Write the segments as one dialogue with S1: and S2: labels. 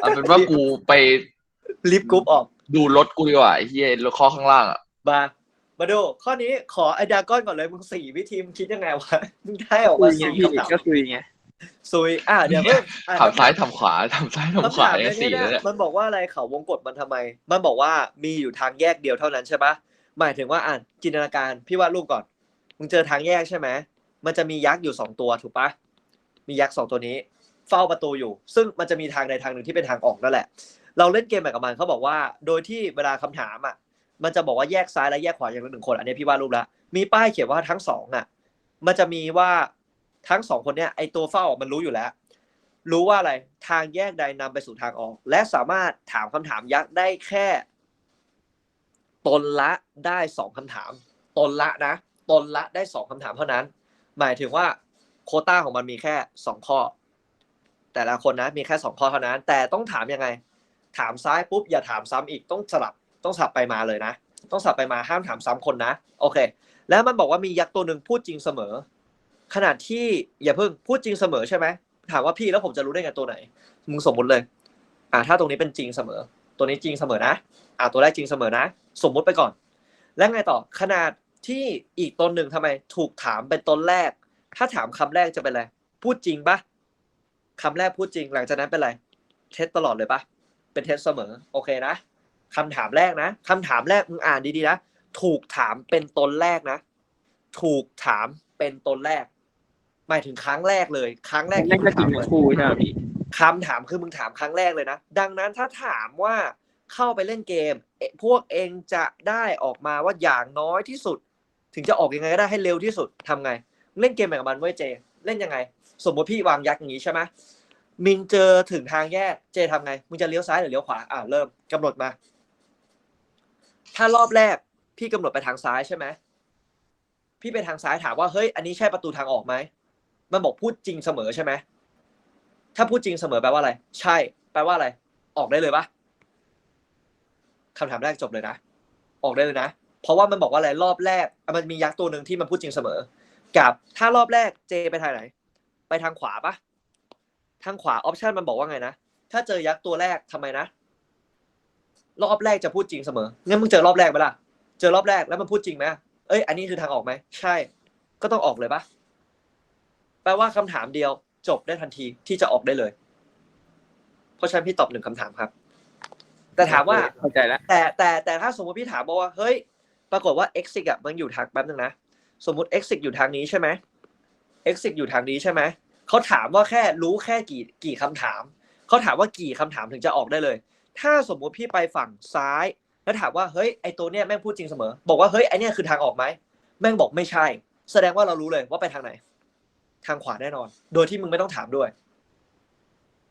S1: เอาเป็นว่ากูไป
S2: ลิฟต์กรุ๊ปออก
S1: ดูรถกูดีกว่าไอ้เฮียรถข้อข้างล่างอะ
S2: มามาดูข้อนี้ขอไอดากอนก่อนเลยมึงสี่วิธีมึงคิดยังไงวะมึงได้ออก
S3: คุ
S2: มาย
S3: ไง
S2: สี่
S3: พี่
S2: คำถาม
S3: ก็คุยไง
S2: ซุยอะเดี๋ยวเพิ่งอะ
S1: ทำซ้ายทำขวาทำซ้ายทำขวา
S2: คำถาม
S1: เนี่ย
S2: ใน
S1: สี่
S2: นี้
S1: แล้ว
S2: เนี่
S1: เนี่ยย
S2: มันบอกว่าอะไรเขาวงกดมันทำไม มันบอกว่ามีอยู่ทางแยกเดียวเท่านั้นใช่ปะหมายถึงว่าอ่านจินตนาการพี่วาดรูปก่อนมึงเจอทางแยกใช่ไหมมันจะมียักษ์อยู่สองตัวถูกปะมียักษ์สองตัวนี้ เฝ้าประตูอยู่ ซึ่งมันจะมีทางใดทางหนึ่งที่เป็นทางออกนั่นแหละ เราเล่นเกมแบบกับมันเขาบอกว่า โดยที่เวลาคำถามอะ มันจะบอกว่าแยกซ้ายและแยกขวาอย่างละหนึ่งคน อันนี้พี่วาดรูปแล้วมีป้ายเขียนว่าทั้งสองอะ มันจะมีว่าทั้งสองคนเนี้ยไอตัวเฝ้ามันรู้อยู่แล้ว รู้ว่าอะไรทางแยกใดนำไปสู่ทางออก และสามารถถามคำถามยักษ์ได้แค่ ตนละได้สองคำถาม ตนละนะตนละได้สองคำถามเท่านั้น หมายถึงว่าโคต้าของมันมีแค่สองข้อ แต่ละคนนะมีแค่สองข้อเท่านั้น แต่ต้องถามยังไง ถามซ้ายปุ๊บอย่าถามซ้ำอีกต้องสลับต้องสลับไปมาเลยนะ ต้องสลับไปมาห้ามถามซ้ำคนนะโอเค แล้วมันบอกว่ามียักษ์ตัวหนึ่งพูดจริงเสมอ ขนาดที่อย่าเพิ่งพูดจริงเสมอใช่ไหมถามว่าพี่แล้วผมจะรู้ได้ไงตัวไหนมึงสมมุติเลย อ่าถ้าตรงนี้เป็นจริงเสมอ ตัวนี้จริงเสมอนะอ่าตัวแรกจริงเสมอนะ สมมุติไปก่อน แล้วไงต่อขนาดที่อีกตนหนึ่งทำไม ถูกถามเป็นตนแรก ถ้าถามคำแรกจะเป็นอะไรพูดจริงปะ คำแรกพูดจริง หลังจากนั้นเป็นอะไร เท็จตลอดเลยปะเป็นเท็จเสมอ โอเคนะคำถามแรกนะคำถามแรกมึงอ่านดีๆนะถูกถามเป็นตนแรกนะ ถูกถามเป็นตนแรก หมายถึงครั้งแรกเลย ครั้งแรก
S3: นั่นก็จริง
S2: มึ
S3: ทั้
S2: ถาม
S3: งคู่ใช่ไหมพี่
S2: คำถามคือมึงถามครั้งแรกเลยนะ ดังนั้นถ้าถามว่าเข้าไปเล่นเกมเอ๊ะพวกเองจะได้ออกมาว่าอย่างน้อยที่สุด ถึงจะออกยังไงก็ได้ให้เร็วที่สุดทำไงมึงเล่นเกมแบบกับมันเว้ยเจ เล่นยังไง สมมติพี่วางยักษ์อย่างนี้ใช่ไหมมิงเจอถึงทางแยกเจทำไงมึงจะเลี้ยวซ้ายหรือเลี้ยวขวาอ่าเริ่มกำหนดมา ถ้ารอบแรกพี่กำหนดไปทางซ้ายใช่ไหมพี่ไปทางซ้ายถามว่าเฮ้ยอันนี้ใช่ประตูทางออกไหมมันบอกพูดจริงเสมอใช่ไหมถ้าพูดจริงเสมอแปลว่าอะไร ใช่ แปลว่าอะไร ออกได้เลยปะคำถามแรกจบเลยนะ ออกได้เลยนะ เพราะว่ามันบอกว่าอะไรรอบแรก มันมียักษ์ตัวหนึ่งที่มันพูดจริงเสมอ กับถ้ารอบแรกเจไปทางไหน ไปทางขวาปะทางขวาออปชันมันบอกว่าไงนะถ้าเจอยักษ์ตัวแรกทำไมนะ รอบแรกจะพูดจริงเสมองั้นมึงเจอรอบแรกไหมล่ะ เจอรอบแรกแล้วมันพูดจริงไหมเอ้ยอันนี้คือทางออกไหมใช่ ก็ต้องออกเลยปะแปลว่าคำถามเดียวจบได้ทันทีที่จะออกได้เลย เพราะฉะนั้นพี่ตอบหนึ่งคำถามครับ แต่ถามว่า
S3: เข้าใจแล้ว
S2: แต่แต่แต่ถ้าสมมติพี่ถามบอกว่า เฮ้ย ปรากฏว่า exit อะมันอยู่ทางแป๊บนึงนะ สมมติ exit อยู่ทางนี้ใช่ไหม exit อยู่ทางนี้ใช่ไหมเขาถามว่าแค่รู้แค่กี่กี่คำถาม เขาถามว่ากี่คำถามถึงจะออกได้เลย ถ้าสมมุติพี่ไปฝั่งซ้าย แล้วถามว่าเฮ้ยไอตัวเนี้ยแม่งพูดจริงเสมอ บอกว่าเฮ้ยไอเนี้ยคือทางออกไหมแม่งบอกไม่ใช่ แสดงว่าเรารู้เลยว่าไปทางไหน ทางขวาแน่นอน โดยที่มึงไม่ต้องถามด้วย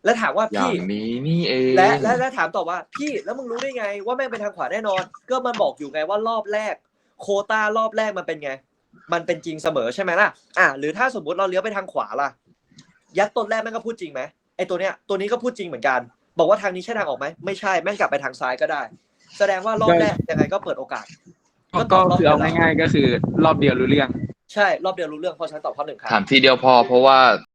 S2: และถามว่า
S1: อย่า
S2: พี่
S1: งนี้นี่เอง
S2: และและและถามต่อว่าพี่แล้วมึงรู้ได้ไงว่าแม่งเป็นทางขวาแน่นอน ก็มันบอกอยู่ไงว่ารอบแรก โควต้ารอบแรกมันเป็นไง มันเป็นจริงเสมอใช่ไหมล่ะ อะหรือถ้าสมมติเราเลี้ยวไปทางขวาล่ะ ยักษ์ตนแรกแม่งก็พูดจริงไหมไอตัวเนี้ยตัวนี้ก็พูดจริงเหมือนกัน บอกว่าทางนี้ใช่ทางออกไหมไม่ใช่แม่งกลับไปทางซ้ายก็ได้ แสดงว่ารอบแรกยังไงก็เปิดโอกาสก็ต
S3: ก็
S2: อบรอบ
S3: คือเอา
S2: เดียว
S3: ง่ายๆก็คือ รอบเดียวรู้เรื่อง
S2: ใช่รอบเดียวรู้เรื่องเพราะฉะนันตอบข้อหนึ่งครับ
S1: ถามทีเดียวพอเพราะว่า